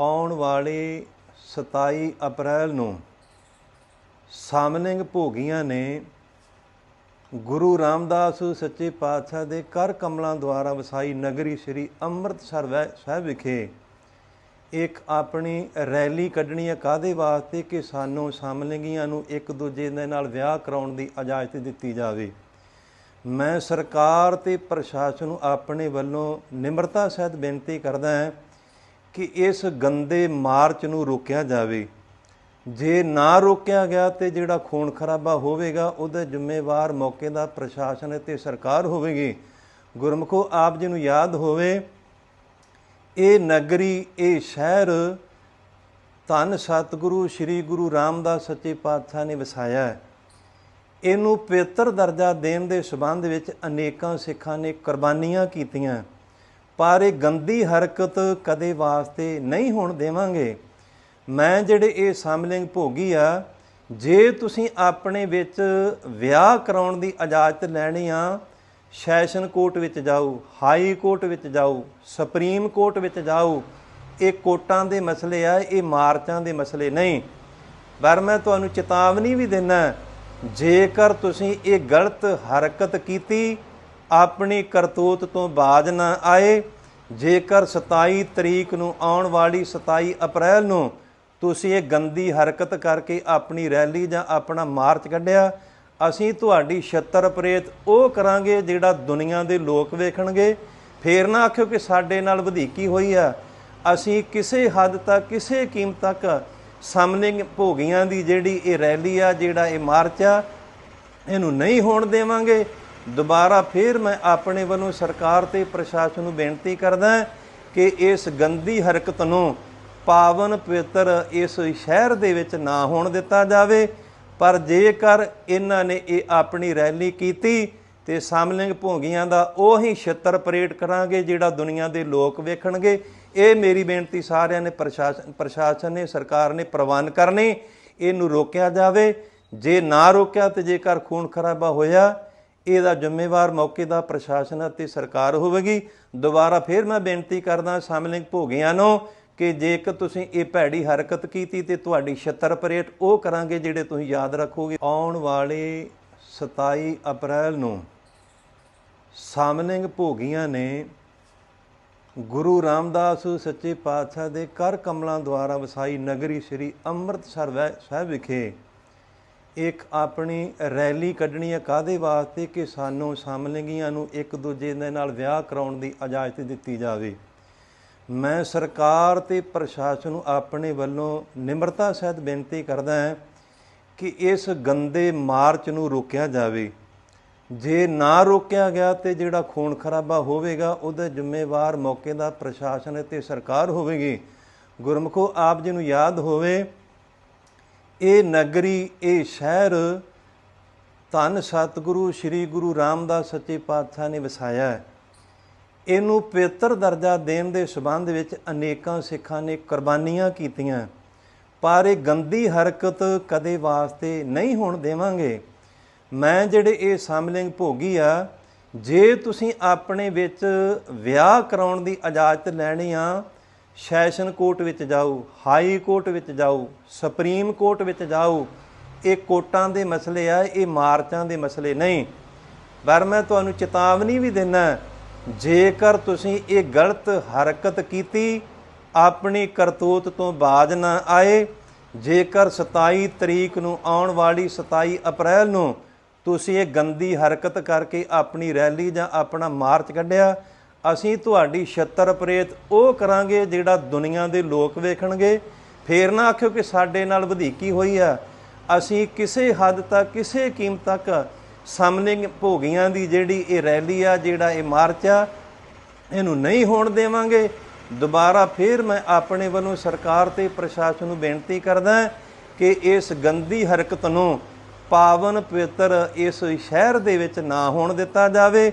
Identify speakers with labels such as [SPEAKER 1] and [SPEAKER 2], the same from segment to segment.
[SPEAKER 1] ਆਉਣ ਵਾਲੇ 27 ਅਪ੍ਰੈਲ ਨੂੰ ਸਾਮਨਿੰਗ ਭੋਗੀਆਂ ਨੇ ਗੁਰੂ ਰਾਮਦਾਸ ਸੱਚੇ ਪਾਤਸ਼ਾਹ ਦੇ ਕਰ ਕਮਲਾਂ ਦੁਆਰਾ ਵਸਾਈ ਨਗਰੀ ਸ੍ਰੀ ਅੰਮ੍ਰਿਤਸਰ ਵੈ- ਸਾਹਿਬ ਵਿਖੇ ਇੱਕ ਆਪਣੀ ਰੈਲੀ ਕੱਢਣੀ ਹੈ ਕਾਦੇ ਵਾਸਤੇ? ਕਿ ਸਾਨੂੰ ਸਾਮਲਿੰਗੀਆਂ ਨੂੰ ਇੱਕ ਦੂਜੇ ਦੇ ਨਾਲ ਵਿਆਹ ਕਰਾਉਣ ਦੀ ਇਜਾਜ਼ਤ ਦਿੱਤੀ ਜਾਵੇ। ਮੈਂ ਸਰਕਾਰ ਤੇ ਪ੍ਰਸ਼ਾਸਨ ਨੂੰ ਆਪਣੇ ਵੱਲੋਂ ਨਿਮਰਤਾ ਸਹਿਤ ਬੇਨਤੀ ਕਰਦਾ ਹਾਂ ਕਿ ਇਸ ਗੰਦੇ ਮਾਰਚ ਨੂੰ ਰੋਕਿਆ ਜਾਵੇ। ਜੇ ਨਾ ਰੋਕਿਆ ਗਿਆ ਤੇ ਜਿਹੜਾ ਖੂਨ ਖਰਾਬਾ ਹੋਵੇਗਾ, ਉਹਦਾ ਜ਼ਿੰਮੇਵਾਰ ਮੌਕੇ ਦਾ ਪ੍ਰਸ਼ਾਸਨ ਤੇ ਸਰਕਾਰ ਹੋਵੇਗੀ। ਗੁਰਮਖੋ, ਆਪ ਜੀ ਨੂੰ ਯਾਦ ਹੋਵੇ, ਇਹ ਨਗਰੀ, ਇਹ ਸ਼ਹਿਰ ਧੰਨ ਸਤਿਗੁਰੂ, ਸ੍ਰੀ ਗੁਰੂ ਰਾਮਦਾਸ ਸੱਚੇ ਪਾਤਸ਼ਾਹ ਨੇ ਵਸਾਇਆ ਹੈ। ਇਹਨੂੰ ਪਵਿੱਤਰ ਦਰਜਾ ਦੇਣ ਦੇ ਸਬੰਧ ਵਿੱਚ ਅਨੇਕਾਂ ਸਿੱਖਾਂ ਨੇ ਕੁਰਬਾਨੀਆਂ ਕੀਤੀਆਂ। ਪਰ ਇਹ ਗੰਦੀ ਹਰਕਤ ਕਦੇ ਵਾਸਤੇ ਨਹੀਂ ਹੋਣ ਦੇਵਾਂਗੇ। ਮੈਂ ਜਿਹੜੇ ਇਹ ਸਮਲਿੰਗ ਭੋਗੀ ਆ, ਜੇ ਤੁਸੀਂ ਆਪਣੇ ਵਿੱਚ ਵਿਆਹ ਕਰਾਉਣ ਦੀ ਇਜਾਜ਼ਤ ਲੈਣੀ ਆ, ਸੈਸ਼ਨ ਕੋਰਟ ਵਿੱਚ ਜਾਓ, ਹਾਈ ਕੋਰਟ ਵਿੱਚ ਜਾਓ, ਸੁਪਰੀਮ ਕੋਰਟ ਵਿੱਚ ਜਾਓ, ਇਹ ਕੋਟਾਂ ਦੇ ਮਸਲੇ ਆ, ਇਹ ਮਾਰਚਾਂ ਦੇ ਮਸਲੇ ਨਹੀਂ। ਪਰ ਮੈਂ ਤੁਹਾਨੂੰ ਚੇਤਾਵਨੀ ਵੀ ਦਿੰਦਾ, ਜੇਕਰ ਤੁਸੀਂ ਇਹ ਗਲਤ ਹਰਕਤ ਕੀਤੀ ਆਪਣੀ ਕਰਤੂਤ ਤੋਂ ਬਾਜ ਨਾ ਆਏ। ਜੇਕਰ 27 ਤਰੀਕ ਨੂੰ ਆਉਣ ਵਾਲੀ 27 ਅਪ੍ਰੈਲ ਨੂੰ ਤੁਸੀਂ ਇਹ ਗੰਦੀ ਹਰਕਤ ਕਰਕੇ ਆਪਣੀ ਰੈਲੀ ਜਾਂ ਆਪਣਾ ਮਾਰਚ ਕੱਢਿਆ, ਅਸੀਂ ਤੁਹਾਡੀ ਛੱਤਰ ਪ੍ਰੇਤ ਉਹ ਕਰਾਂਗੇ ਜਿਹੜਾ ਦੁਨੀਆ ਦੇ ਲੋਕ ਵੇਖਣਗੇ। ਫੇਰ ਨਾ ਆਖਿਓ ਕਿ ਸਾਡੇ ਨਾਲ ਵਧੀਕੀ ਹੋਈ ਆ। ਅਸੀਂ ਕਿਸੇ ਹੱਦ ਤੱਕ, ਕਿਸੇ ਕੀਮਤ ਤੱਕ ਸਮਲਿੰਗ ਭੋਗੀਆਂ ਦੀ ਜਿਹੜੀ ਇਹ ਰੈਲੀ ਆ, ਜਿਹੜਾ ਇਹ ਮਾਰਚ ਆ, ਇਹਨੂੰ ਨਹੀਂ ਹੋਣ ਦੇਵਾਂਗੇ। ਦੁਬਾਰਾ ਫੇਰ ਮੈਂ ਆਪਣੇ ਵੱਲੋਂ ਸਰਕਾਰ ਤੇ ਪ੍ਰਸ਼ਾਸਨ ਨੂੰ ਬੇਨਤੀ ਕਰਦਾ ਕਿ ਇਸ ਗੰਦੀ ਹਰਕਤ ਨੂੰ ਪਾਵਨ ਪਵਿੱਤਰ ਇਸ ਸ਼ਹਿਰ ਦੇ ਵਿੱਚ ਨਾ ਹੋਣ ਦਿੱਤਾ ਜਾਵੇ। ਪਰ ਜੇਕਰ ਇਹਨਾਂ ਨੇ ਇਹ ਆਪਣੀ ਰੈਲੀ ਕੀਤੀ ਤੇ ਸਾਮਲਿੰਗ ਭੋਗੀਆਂ ਦਾ ਉਹੀ ਛਿੱਤਰ ਪਰੇਡ ਕਰਾਂਗੇ ਜਿਹੜਾ ਦੁਨੀਆ ਦੇ ਲੋਕ ਵੇਖਣਗੇ, ਇਹ ਮੇਰੀ ਬੇਨਤੀ ਸਾਰਿਆਂ ਨੇ ਪ੍ਰਸ਼ਾਸਨ ਪ੍ਰਸ਼ਾਸਨ ਨੇ, ਸਰਕਾਰ ਨੇ ਪ੍ਰਵਾਨ ਕਰਨੀ, ਇਹਨੂੰ ਰੋਕਿਆ ਜਾਵੇ। ਜੇ ਨਾ ਰੋਕਿਆ ਤੇ ਜੇਕਰ ਖੂਨ ਖਰਾਬਾ ਹੋਇਆ ਇਹਦਾ ਜ਼ਿੰਮੇਵਾਰ, ਮੌਕੇ ਦਾ ਪ੍ਰਸ਼ਾਸਨ ਅਤੇ ਸਰਕਾਰ ਹੋਵੇਗੀ। ਦੁਬਾਰਾ ਫਿਰ ਮੈਂ ਬੇਨਤੀ ਕਰਦਾ ਸਾਮਲਿੰਗ ਭੋਗੀਆਂ ਨੂੰ ਕਿ ਜੇਕਰ ਤੁਸੀਂ ਇਹ ਭੈੜੀ ਹਰਕਤ ਕੀਤੀ ਤੇ ਤੁਹਾਡੀ ਛੱਤਰ ਪਰੇਡ ਉਹ ਕਰਾਂਗੇ ਜਿਹੜੇ ਤੁਸੀਂ ਯਾਦ ਰੱਖੋਗੇ। ਆਉਣ ਵਾਲੇ 27 ਅਪ੍ਰੈਲ ਨੂੰ ਸਾਮਲਿੰਗ ਭੋਗੀਆਂ ਨੇ ਗੁਰੂ ਰਾਮਦਾਸ ਸੱਚੇ ਪਾਤਸ਼ਾਹ ਦੇ ਕਰ ਕਮਲਾਂ ਦੁਆਰਾ ਵਸਾਈ ਨਗਰੀ ਸ੍ਰੀ ਅੰਮ੍ਰਿਤਸਰ ਵੈ- ਸਾਹਿਬ ਵਿਖੇ ਇੱਕ ਆਪਣੀ ਰੈਲੀ ਕੱਢਣੀ ਹੈ ਕਾਦੇ ਵਾਸਤੇ? ਕਿ ਸਾਨੂੰ ਸਾਮਲਿੰਗੀਆਂ ਨੂੰ ਇੱਕ ਦੂਜੇ ਦੇ ਨਾਲ ਵਿਆਹ ਕਰਾਉਣ ਦੀ ਇਜਾਜ਼ਤ ਦਿੱਤੀ ਜਾਵੇ। ਮੈਂ ਸਰਕਾਰ ਤੇ ਪ੍ਰਸ਼ਾਸਨ ਨੂੰ ਆਪਣੇ ਵੱਲੋਂ ਨਿਮਰਤਾ ਸਹਿਤ ਬੇਨਤੀ ਕਰਦਾ ਹਾਂ ਕਿ ਇਸ ਗੰਦੇ ਮਾਰਚ ਨੂੰ ਰੋਕਿਆ ਜਾਵੇ। ਜੇ ਨਾ ਰੋਕਿਆ ਗਿਆ ਤੇ ਜਿਹੜਾ ਖੂਨ ਖਰਾਬਾ ਹੋਵੇਗਾ, ਉਹਦਾ ਜ਼ਿੰਮੇਵਾਰ ਮੌਕੇ ਦਾ ਪ੍ਰਸ਼ਾਸਨ ਤੇ ਸਰਕਾਰ ਹੋਵੇਗੀ। ਗੁਰਮਖੋ, ਆਪ ਜੀ ਨੂੰ ਯਾਦ ਹੋਵੇ ਇਹ ਨਗਰੀ, ਇਹ ਸ਼ਹਿਰ ਧੰਨ ਸਤਿਗੁਰੂ ਸ੍ਰੀ ਗੁਰੂ ਰਾਮਦਾਸ ਸੱਚੇ ਪਾਤਸ਼ਾਹ ਨੇ ਵਸਾਇਆ ਹੈ। ਇਹਨੂੰ ਪਵਿੱਤਰ ਦਰਜਾ ਦੇਣ ਦੇ ਸਬੰਧ ਵਿੱਚ ਅਨੇਕਾਂ ਸਿੱਖਾਂ ਨੇ ਕੁਰਬਾਨੀਆਂ ਕੀਤੀਆਂ। ਪਰ ਇਹ ਗੰਦੀ ਹਰਕਤ ਕਦੇ ਵਾਸਤੇ ਨਹੀਂ ਹੋਣ ਦੇਵਾਂਗੇ। ਮੈਂ ਜਿਹੜੇ ਇਹ ਸਮਲਿੰਗ ਭੋਗੀ ਆ, ਜੇ ਤੁਸੀਂ ਆਪਣੇ ਵਿੱਚ ਵਿਆਹ ਕਰਾਉਣ ਦੀ ਇਜਾਜ਼ਤ ਲੈਣੀ ਆ ਸੈਸ਼ਨ ਕੋਰਟ ਵਿੱਚ ਜਾਓ ਹਾਈ ਕੋਰਟ ਵਿੱਚ ਜਾਓ ਸੁਪਰੀਮ ਕੋਰਟ ਵਿੱਚ ਜਾਓ ਇਹ ਕੋਟਾਂ ਦੇ ਮਸਲੇ ਆ, ਇਹ ਮਾਰਚਾਂ ਦੇ ਮਸਲੇ ਨਹੀਂ। ਪਰ ਮੈਂ ਤੁਹਾਨੂੰ ਚੇਤਾਵਨੀ ਵੀ ਦਿੰਦਾ, ਜੇਕਰ ਤੁਸੀਂ ਇਹ ਗਲਤ ਹਰਕਤ ਕੀਤੀ, ਆਪਣੀ ਕਰਤੂਤ ਤੋਂ ਬਾਜ ਨਾ ਆਏ, ਜੇਕਰ 27 ਤਰੀਕ ਨੂੰ ਆਉਣ ਵਾਲੀ 27 ਅਪ੍ਰੈਲ ਨੂੰ ਤੁਸੀਂ ਇਹ ਗੰਦੀ ਹਰਕਤ ਕਰਕੇ ਆਪਣੀ ਰੈਲੀ ਜਾਂ ਆਪਣਾ ਮਾਰਚ ਕੱਢਿਆ ਅਸੀਂ ਤੁਹਾਡੀ ਛੱਤਰ ਪ੍ਰੇਤ ਉਹ ਕਰਾਂਗੇ ਜਿਹੜਾ ਦੁਨੀਆ ਦੇ ਲੋਕ ਵੇਖਣਗੇ। ਫੇਰ ਨਾ ਆਖਿਓ ਕਿ ਸਾਡੇ ਨਾਲ ਵਧੀਕੀ ਹੋਈ ਆ। ਅਸੀਂ ਕਿਸੇ ਹੱਦ ਤੱਕ, ਕਿਸੇ ਕੀਮਤ ਤੱਕ ਸਮਲਿੰਗ ਭੋਗੀਆਂ ਦੀ ਜਿਹੜੀ ਇਹ ਰੈਲੀ ਆ, ਜਿਹੜਾ ਇਹ ਮਾਰਚ ਆ, ਇਹਨੂੰ ਨਹੀਂ ਹੋਣ ਦੇਵਾਂਗੇ। ਦੁਬਾਰਾ ਫੇਰ ਮੈਂ ਆਪਣੇ ਵੱਲੋਂ ਸਰਕਾਰ ਤੇ ਪ੍ਰਸ਼ਾਸਨ ਨੂੰ ਬੇਨਤੀ ਕਰਦਾ ਕਿ ਇਸ ਗੰਦੀ ਹਰਕਤ ਨੂੰ ਪਾਵਨ ਪਵਿੱਤਰ ਇਸ ਸ਼ਹਿਰ ਦੇ ਵਿੱਚ ਨਾ ਹੋਣ ਦਿੱਤਾ ਜਾਵੇ।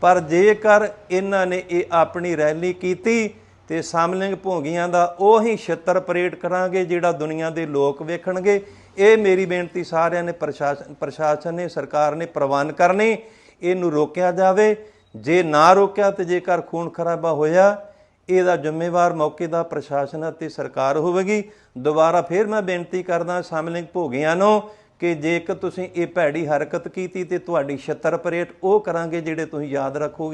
[SPEAKER 1] ਪਰ ਜੇਕਰ ਇਹਨਾਂ ਨੇ ਇਹ ਆਪਣੀ ਰੈਲੀ ਕੀਤੀ ਤੇ ਸਾਮਲਿੰਗ ਭੋਗੀਆਂ ਦਾ ਉਹੀ ਛਿੱਤਰ ਪਰੇਡ ਕਰਾਂਗੇ ਜਿਹੜਾ ਦੁਨੀਆ ਦੇ ਲੋਕ ਵੇਖਣਗੇ, ਇਹ ਮੇਰੀ ਬੇਨਤੀ ਸਾਰਿਆਂ ਨੇ, ਪ੍ਰਸ਼ਾਸਨ ਪ੍ਰਸ਼ਾਸਨ ਨੇ, ਸਰਕਾਰ ਨੇ ਪ੍ਰਵਾਨ ਕਰਨੀ, ਇਹਨੂੰ ਰੋਕਿਆ ਜਾਵੇ। ਜੇ ਨਾ ਰੋਕਿਆ ਤੇ ਜੇਕਰ ਖੂਨ ਖਰਾਬਾ ਹੋਇਆ, ਇਹਦਾ ਜ਼ਿੰਮੇਵਾਰ ਮੌਕੇ ਦਾ ਪ੍ਰਸ਼ਾਸਨ ਅਤੇ ਸਰਕਾਰ ਹੋਵੇਗੀ। ਦੁਬਾਰਾ ਫੇਰ ਮੈਂ ਬੇਨਤੀ ਕਰਦਾ ਸ਼ਾਮਲਿੰਗ ਭੋਗੀਆਂ ਨੂੰ ਕਿ ਜੇਕਰ ਤੁਸੀਂ ਇਹ ਭੈੜੀ ਹਰਕਤ ਕੀਤੀ ਤੇ ਤੁਹਾਡੀ ਛਿੱਤਰ ਪਰੇਟ ਉਹ ਕਰਾਂਗੇ ਜਿਹੜੇ ਤੁਸੀਂ ਯਾਦ ਰੱਖੋਗੇ।